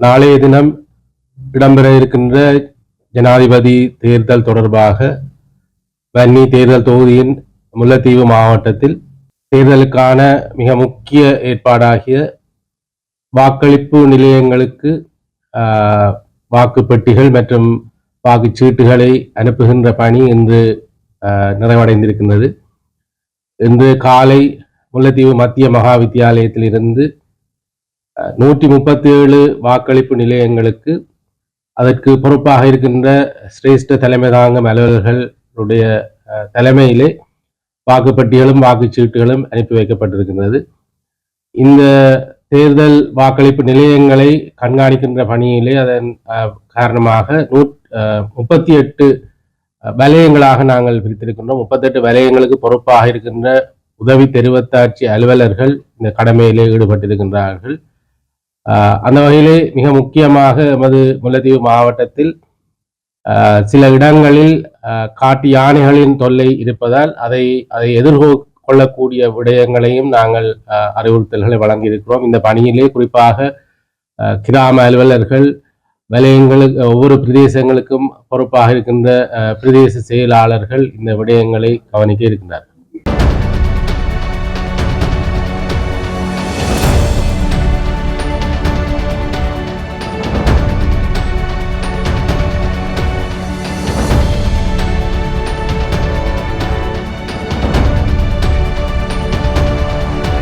நாளைய தினம் இடம்பெற இருக்கின்ற ஜனாதிபதி தேர்தல் தொடர்பாக வன்னி தேர்தல் தொகுதியின் முல்லைத்தீவு மாவட்டத்தில் தேர்தலுக்கான மிக முக்கிய ஏற்பாடாகிய வாக்களிப்பு நிலையங்களுக்கு ஆஹ், வாக்குப்பெட்டிகள் மற்றும் வாக்குச்சீட்டுகளை அனுப்புகின்ற பணி இன்று ஆஹ், நிறைவடைந்திருக்கின்றது. இன்று காலை முல்லைத்தீவு மத்திய மகா வித்தியாலயத்திலிருந்து நூற்றி முப்பத்தி ஏழு வாக்களிப்பு நிலையங்களுக்கு அதற்கு பொறுப்பாக இருக்கின்ற சிரேஷ்ட தலைமை தாங்கும் அலுவலர்களுடைய தலைமையிலே வாக்குப்பட்டிகளும் வாக்குச்சீட்டுகளும் அனுப்பி வைக்கப்பட்டிருக்கின்றது. இந்த தேர்தல் வாக்களிப்பு நிலையங்களை கண்காணிக்கின்ற பணியிலே அதன் காரணமாக நூ முப்பத்தி எட்டு வலயங்களாக நாங்கள் பிரித்திருக்கின்றோம். முப்பத்தெட்டு வலயங்களுக்கு பொறுப்பாக இருக்கின்ற உதவி தெரிவத்தாட்சி அலுவலர்கள் இந்த கடமையிலே ஈடுபட்டிருக்கின்றார்கள். அந்த வகையிலே மிக முக்கியமாக எமது முல்லைத்தீவு மாவட்டத்தில் சில இடங்களில் காட்டு யானைகளின் தொல்லை இருப்பதால் அதை அதை எதிர்கொள்ளக்கூடிய விடயங்களையும் நாங்கள் அறிவுறுத்தல்களை வழங்கியிருக்கிறோம். இந்த பணியிலே குறிப்பாக கிராம அலுவலர்கள் வலயங்களுக்கு ஒவ்வொரு பிரதேசங்களுக்கும் பொறுப்பாக இருக்கின்ற பிரதேச செயலாளர்கள் இந்த விடயங்களை கவனிக்க இருக்கின்றார்கள்.